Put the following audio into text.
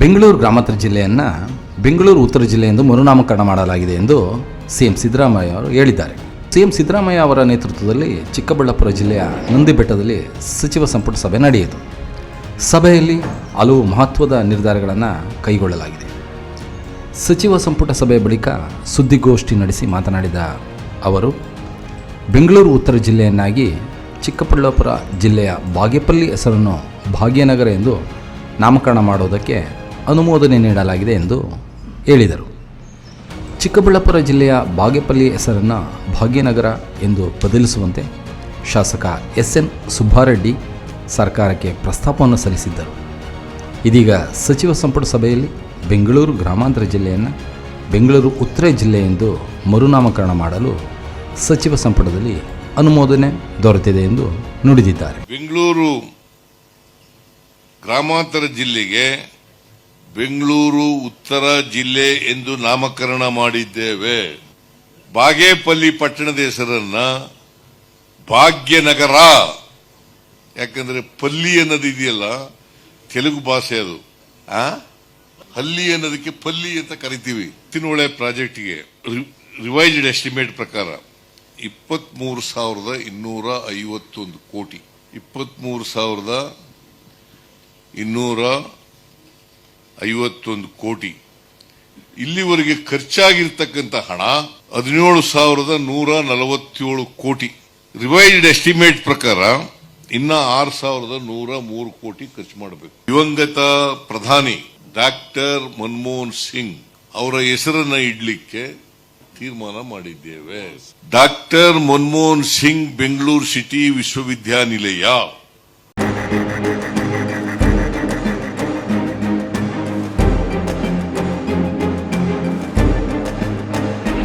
ಬೆಂಗಳೂರು ಗ್ರಾಮಾಂತರ ಜಿಲ್ಲೆಯನ್ನು ಬೆಂಗಳೂರು ಉತ್ತರ ಜಿಲ್ಲೆ ಎಂದು ಮರುನಾಮಕರಣ ಮಾಡಲಾಗಿದೆ ಎಂದು ಸಿ ಎಂ ಸಿದ್ದರಾಮಯ್ಯ ಅವರು ಹೇಳಿದ್ದಾರೆ. ಸಿ ಎಂ ಸಿದ್ದರಾಮಯ್ಯ ಅವರ ನೇತೃತ್ವದಲ್ಲಿ ಚಿಕ್ಕಬಳ್ಳಾಪುರ ಜಿಲ್ಲೆಯ ನಂದಿಬೆಟ್ಟದಲ್ಲಿ ಸಚಿವ ಸಂಪುಟ ಸಭೆ ನಡೆಯಿತು. ಸಭೆಯಲ್ಲಿ ಹಲವು ಮಹತ್ವದ ನಿರ್ಧಾರಗಳನ್ನು ಕೈಗೊಳ್ಳಲಾಗಿದೆ. ಸಚಿವ ಸಂಪುಟ ಸಭೆ ಬಳಿಕ ಸುದ್ದಿಗೋಷ್ಠಿ ನಡೆಸಿ ಮಾತನಾಡಿದ ಅವರು, ಬೆಂಗಳೂರು ಉತ್ತರ ಜಿಲ್ಲೆಯನ್ನಾಗಿ ಚಿಕ್ಕಬಳ್ಳಾಪುರ ಜಿಲ್ಲೆಯ ಬಾಗೇಪಲ್ಲಿ ಹೆಸರನ್ನು ಭಾಗ್ಯನಗರ ಎಂದು ನಾಮಕರಣ ಮಾಡೋದಕ್ಕೆ ಅನುಮೋದನೆ ನೀಡಲಾಗಿದೆ ಎಂದು ಹೇಳಿದರು. ಚಿಕ್ಕಬಳ್ಳಾಪುರ ಜಿಲ್ಲೆಯ ಬಾಗೇಪಲ್ಲಿ ಹೆಸರನ್ನು ಭಾಗ್ಯನಗರ ಎಂದು ಬದಲಿಸುವಂತೆ ಶಾಸಕ ಎಸ್ ಎನ್ ಸುಬ್ಬಾರೆಡ್ಡಿ ಸರ್ಕಾರಕ್ಕೆ ಪ್ರಸ್ತಾಪವನ್ನು ಸಲ್ಲಿಸಿದ್ದರು. ಇದೀಗ ಸಚಿವ ಸಂಪುಟ ಸಭೆಯಲ್ಲಿ ಬೆಂಗಳೂರು ಗ್ರಾಮಾಂತರ ಜಿಲ್ಲೆಯನ್ನು ಬೆಂಗಳೂರು ಉತ್ತರ ಜಿಲ್ಲೆ ಎಂದು ಮರುನಾಮಕರಣ ಮಾಡಲು ಸಚಿವ ಸಂಪುಟದಲ್ಲಿ ಅನುಮೋದನೆ ದೊರೆತಿದೆ ಎಂದು ನುಡಿದಿದ್ದಾರೆ. ಬೆಂಗಳೂರು ಗ್ರಾಮಾಂತರ ಜಿಲ್ಲೆಗೆ ಬೆಂಗಳೂರು, ಉತ್ತರ ಜಿಲ್ಲೆ ಎಂದು ನಾಮಕರಣ ಮಾಡಿದ್ದೇವೆ. ಬಾಗೇಪಲ್ಲಿ ಪಟ್ಟಣದ ಹೆಸರನ್ನ ಭಾಗ್ಯನಗರ. ಯಾಕಂದ್ರೆ ಪಲ್ಲಿ ಅನ್ನೋದು ಇದೆಯಲ್ಲ, ತೆಲುಗು ಭಾಷೆ ಅದು. ಆ? ಹಲ್ಲಿ ಅನ್ನೋದಕ್ಕೆ ಪಲ್ಲಿ ಅಂತ ಕರಿತೀವಿ. ತಿನ್ನುವಳೆ ಪ್ರಾಜೆಕ್ಟ್ಗೆ. ರಿವೈಸ್ಡ್ ಎಸ್ಟಿಮೇಟ್ ಪ್ರಕಾರ ಇಪ್ಪತ್ಮೂರು ಸಾವಿರದ ಇನ್ನೂರ ಐವತ್ತೊಂದು ಕೋಟಿ. ಇಪ್ಪತ್ಮೂರು ಸಾವಿರದ ಇನ್ನೂರ ಐವತ್ತೊಂದು ಕೋಟಿ. ಇಲ್ಲಿವರೆಗೆ ಖರ್ಚಾಗಿರ್ತಕ್ಕಂಥ ಹಣ ಹದಿನೇಳು ಸಾವಿರದ ನೂರ ನಲವತ್ತೇಳು ಕೋಟಿ. ರಿವೈಸ್ಡ್ ಎಸ್ಟಿಮೇಟ್ ಪ್ರಕಾರ ಇನ್ನ ಆರು ಸಾವಿರದ ನೂರ ಮೂರು ಕೋಟಿ ಖರ್ಚು ಮಾಡಬೇಕು. ದಿವಂಗತ ಪ್ರಧಾನಿ ಡಾಕ್ಟರ್ ಮನಮೋಹನ್ ಸಿಂಗ್ ಅವರ ಹೆಸರನ್ನ ಇಡ್ಲಿಕ್ಕೆ ತೀರ್ಮಾನ ಮಾಡಿದ್ದೇವೆ. ಡಾಕ್ಟರ್ ಮನಮೋಹನ್ ಸಿಂಗ್ ಬೆಂಗಳೂರು ಸಿಟಿ ವಿಶ್ವವಿದ್ಯಾನಿಲಯ